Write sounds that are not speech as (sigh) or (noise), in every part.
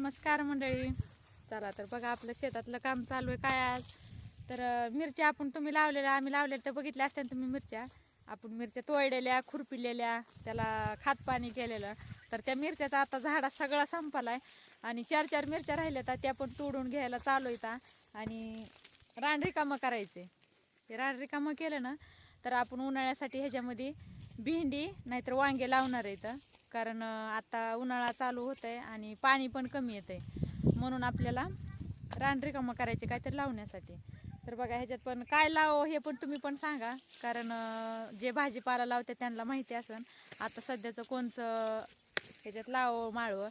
नमस्कार मंडळी. चला तर बघा आपलं शेतातलं काम चालू आहे काय आज? तर मिरच्या आपण तुम्ही लावलेल्या आम्ही लावलेल्या तर बघितल्या असत्या ना तुम्ही मिरच्या? आपण मिरच्या तोडलेल्या खुरपिलेल्या त्याला खात पाणी केलेलं. तर त्या मिरच्याचा आता झाडा सगळा संपलाय आणि चार चार मिरच्या राहिल्या तर त्या पण तोडून घ्यायला चालू येतात आणि रान रिकामं करायचे ते रान रिकामं केलं ना तर आपण उन्हाळ्यासाठी ह्याच्यामध्ये भेंडी नाहीतर वांगे लावणार आहेत. कारण आता उन्हाळा चालू होत आहे आणि पाणी पण कमी येत आहे म्हणून आपल्याला रान रिकामं करायचे काहीतरी लावण्यासाठी. तर बघा ह्याच्यात पण काय लाव हे पण तुम्ही पण सांगा. कारण जे भाजीपाला लावते त्यांना माहिती असेल आता सध्याचं कोणचं ह्याच्यात लाव माळवं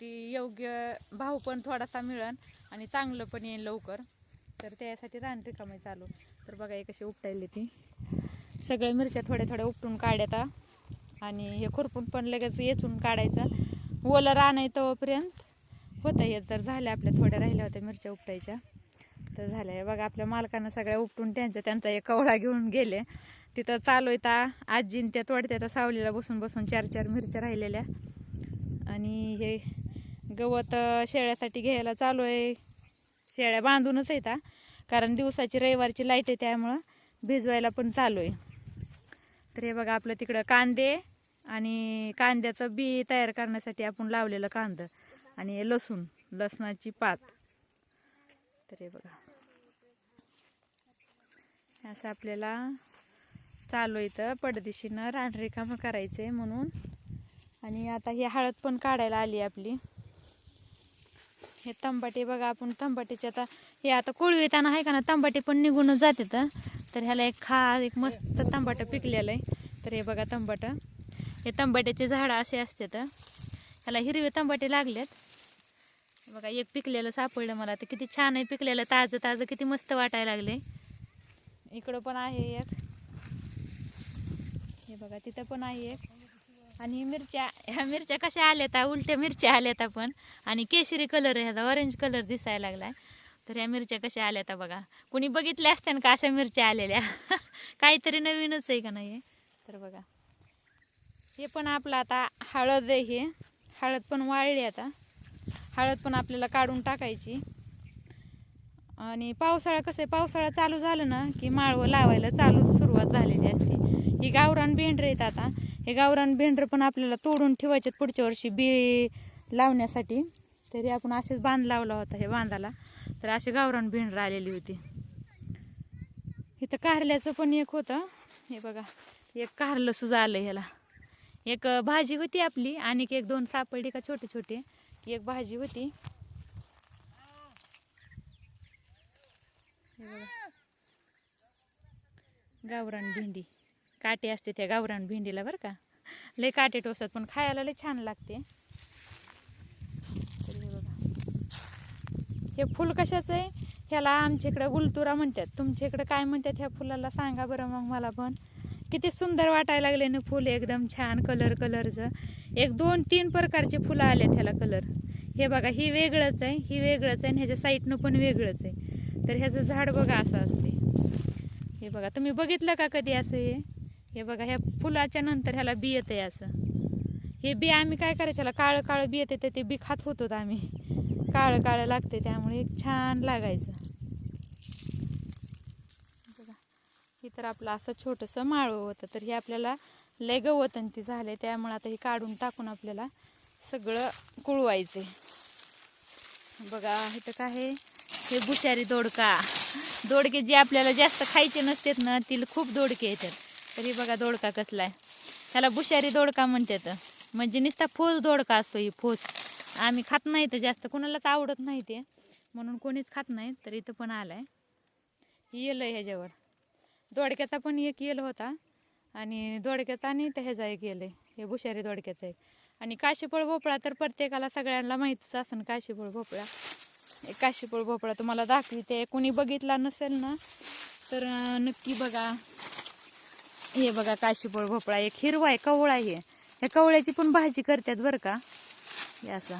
ती योग्य भाव पण थोडासा मिळन आणि चांगलं पण येईल लवकर. तर त्यासाठी रान रिकामं चालू. तर बघा हे कशी उपटायली ती. सगळ्या मिरच्या थोड्या थोड्या उपटून काढ्यात आणि हे खुरपून पण लगेच येचून काढायचं. ओलं रान तोपर्यंत. होतं हे जर झालं आपल्या थोड्या राहिल्या होत्या मिरच्या उपटायच्या तर झाल्या. बघा आपल्या मालकानं सगळ्या उपटून त्यांच्या त्यांचा एक कवळा घेऊन गेले. तिथं चालू येता आजीन त्या तोडत्या त्या सावलीला बसून बसून चार चार मिरच्या राहिलेल्या. आणि हे गवत शेळ्यासाठी घ्यायला चालू आहे. शेळ्या बांधूनच येतात कारण दिवसाची रविवारची लाइट आहे त्यामुळं भिजवायला पण चालू आहे. तर हे बघा आपलं तिकडं कांदे आणि कांद्याचं बी तयार करण्यासाठी आपण लावलेलं कांदं आणि हे लसूण लसणाची पात. तर हे बघा. असं आपल्याला चालू इथं. पडदिशीनं रान कामं करायचं आहे म्हणून. आणि आता ही हळद पण काढायला आली आपली. हे तंबाटे बघा आपण तंबाटेचे आता हे आता कोळी येताना आहे का ना तंबाटे पण निघूनच जाते तर तर ह्याला एक खा एक मस्त तंबाटं पिकलेलं आहे. तर हे बघा तंबाटं. हे तंबाट्याचे झाडं असे असते तर. ह्याला हिरवे तंबाटे लागलेत. बघा एक पिकलेलं सापडलं मला. तर किती छान आहे पिकलेलं. ताजं ताजं किती मस्त वाटायला लागले. इकडं पण आहे एक. हे बघा तिथं पण आहे एक. आणि मिरच्या ह्या मिरच्या कशा आल्यात? उलट्या मिरच्या आल्यात पण आणि केशरी कलर आहे. ह्याचा ऑरेंज कलर दिसायला लागला आहे तर या मिरच्या कशा आल्यात बघा. कुणी बघितल्या असत्या ना का अशा मिरच्या आलेल्या? (laughs) काहीतरी नवीनच आहे का नाही हे? तर बघा. हे पण आपलं आता हळद आहे हे. हळद पण वाळली आता. हळद पण आपल्याला काढून टाकायची. आणि पावसाळा कसं आहे पावसाळा चालू झालं ना की माळवं लावायला चालू सुरुवात झालेली असते. ही गावरान भेंडर आहेत आता. हे गावरान भेंडरं पण आपल्याला तोडून ठेवायचे पुढच्या वर्षी बी लावण्यासाठी. तरी आपण असेच बांध लावला होता हे बांधाला. तर अशी गावरान भेंडरं आलेली होती. इथं कारल्याचं पण एक होतं. हे बघा एक कारलं सुद्धा आलं ह्याला. एक भाजी होती आपली आणि एक दोन सापडली का छोटे छोटे. एक भाजी होती. गावरान भेंडी. काटे असते त्या गावरान भेंडीला बरं का. लय काटे टोसतात पण खायला लय छान लागते तर हे बघा हे फुल कशाचं आहे? ह्याला आमच्या इकडं गुलतुरा म्हणतात. तुमच्या इकडं काय म्हणतात ह्या फुलाला सांगा बरं मग मला पण. किती सुंदर वाटायला लागले ना फुल एकदम छान कलर कलरचं एक दोन तीन प्रकारचे फुलं आलेत ह्याला कलर हे बघा ही वेगळंच आहे ही वेगळंच आहे आणि ह्याच्या साईडनं पण वेगळंच आहे. तर ह्याचं झाड बघा असं असते हे बघा तुम्ही बघितलं का कधी असं हे? हे बघा ह्या फुलाच्या नंतर ह्याला बी येते असं. हे बी आम्ही काय करायचं ह्याला काळं काळं बी येते ते बी खात होतो आम्ही. काळं काळं लागते त्यामुळे एक छान लागायचं. बघा हे तर आपलं असं छोटंसं माळव होतं तर हे आपल्याला लय गवतंती झाले त्यामुळे आता हे काढून टाकून आपल्याला सगळं कुळवायचे बघा इथं काय? आहे हे बुशारी दोडका. दोडके जे आपल्याला जास्त खायचे नसतात ना तिला खूप दोडके येतात. तरी बघा दोडका कसला आहे त्याला बुशारी दोडका म्हणतात. म्हणजे नुसता फोस दोडका असतो ही फोस. आम्ही खात नाही तर जास्त. कोणालाच आवडत नाही ते. म्हणून कोणीच खात नाही तर इथं पण आलं आहे येलं ह्याच्यावर. दोडक्याचा पण एक येल होता. आणि दोडक्याचा आणि तर ह्याचा एक येल आहे. हे भुशारी दोडक्याचा एक. आणि काशीफळ भोपळा तर प्रत्येकाला सगळ्यांना माहीतच असेल काशीफळ भोपळा. एक काशीफळ भोपळा तुम्हाला दाखविते. कोणी बघितला नसेल ना तर नक्की बघा. हे बघा काशीफळ भोपळा. एक हिरवा आहे कवळा आहे. ह्या कवळ्याची पण भाजी करतात बरं का. हे असं.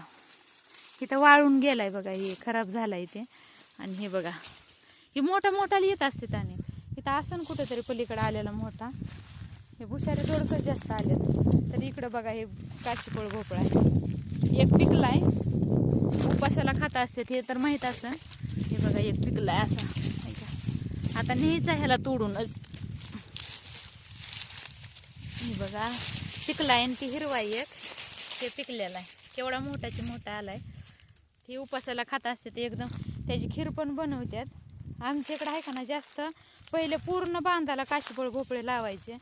इथं वाळून गेलाय बघा हे खराब झालाय ते. आणि हे बघा हे मोठा मोठा येत असते त्याने. इथं असं कुठेतरी पलीकडे आलेला मोठा. हे भुशारे दोडकच जास्त आलेत. तर इकडं बघा हे काशीपोळ भोपळा आहे. एक पिकलाय. उपासाला खात असते हे तर माहीत असं हे बघा एक पिकलाय असा. आता न्यायचा ह्याला तोडूनच हे बघा पिकलाय आणि ती हिरवा आहे एक. ते पिकलेला आहे. केवढा मोठाची मोठा आलाय. ती उपासाला खात असते ते एकदम. त्याची खीर पण बनवतात आमच्या इकडं आहे का ना जास्त. पहिले पूर्ण बांधाला काशीफळ भोपळे लावायचे.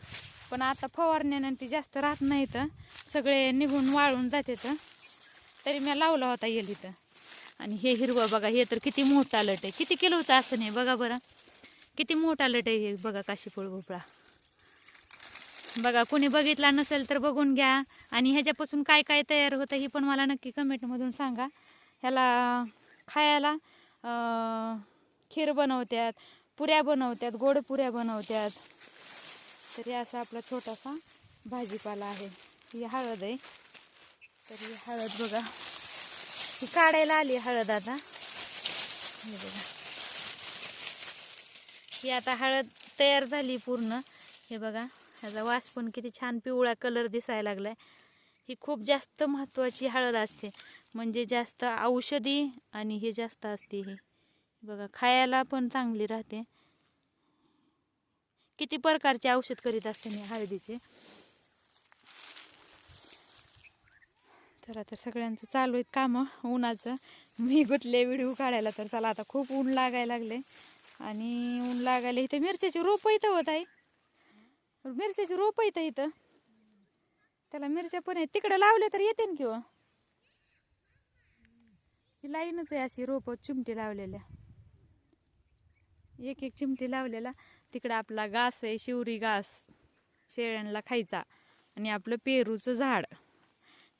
पण आता फवारण्यानं ती जास्त राहत नाही तर सगळे निघून वाळून जाते तर तरी मी लावला होता येईल इथं आणि हे हिरवं बघा हे तर किती मोठा लट आहे. किती किलोचं असं नाही बघा बरं. किती मोठा लट आहे हे बघा काशीफळ भोपळा. बघा कोणी बघितला नसेल तर बघून घ्या. आणि ह्याच्यापासून काय काय तयार होतं ही पण मला नक्की कमेंटमधून सांगा. ह्याला खायला खीर बनवतात पुऱ्या बनवतात गोड पुऱ्या बनवतात तरी असा आपला छोटासा भाजीपाला आहे. ही हळद आहे. तर ही हळद बघा. ही काढायला आली हळद आता. हे बघा. ही आता हळद तयार झाली पूर्ण. हे बघा ह्याचा वास पण किती छान पिवळा कलर दिसायला लागलाय. ही खूप जास्त महत्त्वाची हळद असते. म्हणजे जास्त औषधी आणि हे जास्त असते ही. बघा खायला पण चांगली राहते. किती प्रकारचे औषध करीत असते मी हळदीचे. तर आता सगळ्यांचं चालू आहेत कामं उन्हाचं. मी गुतले व्हिडिओ काढायला तर चला आता खूप ऊन लागायला लागले आणि ऊन लागायला इथे मिरच्याची रोपं इथं होत आहे. मिरच्याची रोपं इथं इथं. त्याला मिरच्या पण आहेत. तिकडं लावले तर येते ना किंवा हो? ही लाईनच आहे अशी रोपं चिमटी लावलेल्या. एक एक चिमटी लावलेला. तिकडं आपला घास आहे शिवरी घास शेळ्यांना खायचा. आणि आपलं पेरूचं झाड.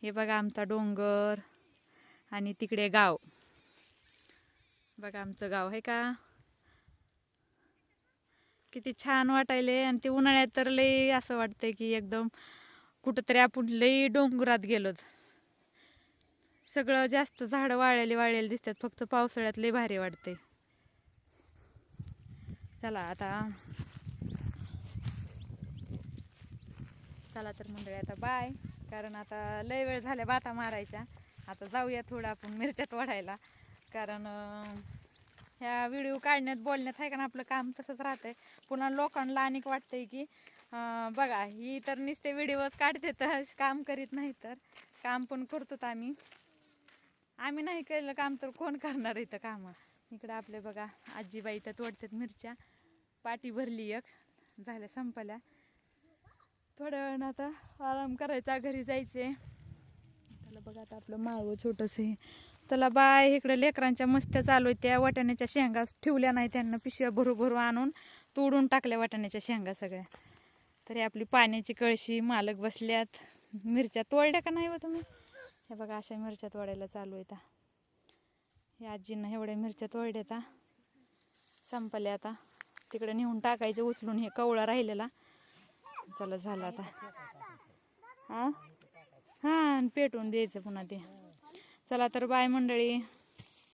हे बघा आमचा डोंगर आणि तिकडे गाव. बघा आमचं गाव आहे का? किती छान वाटायले आणि ते उन्हाळ्यात तर लई असं वाटतंय की एकदम कुठंतरी आपण लई डोंगरात गेलोत. सगळं जास्त झाडं वाळलेली वाळलेली दिसतात फक्त पावसाळ्यात लई भारी वाटते चला आता. चला तर मंडळी आता बाय कारण आता लय वेळ झाल्या बाता मारायच्या. आता जाऊया थोडं आपण मिरच्यात वाढायला. कारण ह्या व्हिडिओ काढण्यात बोलण्यात आहे का ना आपलं काम तसंच राहतंय. पुन्हा लोकांना अनेक वाटतंय की बघा ही तर नुसते व्हिडिओच काढते तर काम करीत नाही तर. काम पण करतो आम्ही. आम्ही नाही केलं काम तर कोण करणार इथं कामं? इकडं आपले बघा आजीबाई तर तोडतात मिरच्या. पाटी भरली एक झाल्या संपल्या. थोड्या वेळानं आता आराम करायचा घरी जायचे त्याला बघा आता आपलं माळवं छोटंसं आहे. त्याला बाय इकडं लेकरांच्या मस्त्या चालू आहेत त्या वाटाण्याच्या शेंगा ठेवल्या नाही त्यांना पिशव्या भरू भरू आणून तोडून टाकल्या वाटाण्याच्या शेंगा सगळ्या. तरी आपली पाण्याची कळशी मालक बसल्यात. मिरच्या तोडल्या का नाही हो तुम्ही? हे बघा अशा मिरच्या तोडायला चालू आहेत. या आजींना एवढ्या मिरच्या तोडल्या संपल्या आता. तिकडे नेऊन टाकायचं उचलून हे कवळा राहिलेला. चला झालं आता. हा? हा पेटून पेटवून द्यायचं पुन्हा ते. चला तर बाय मंडळी.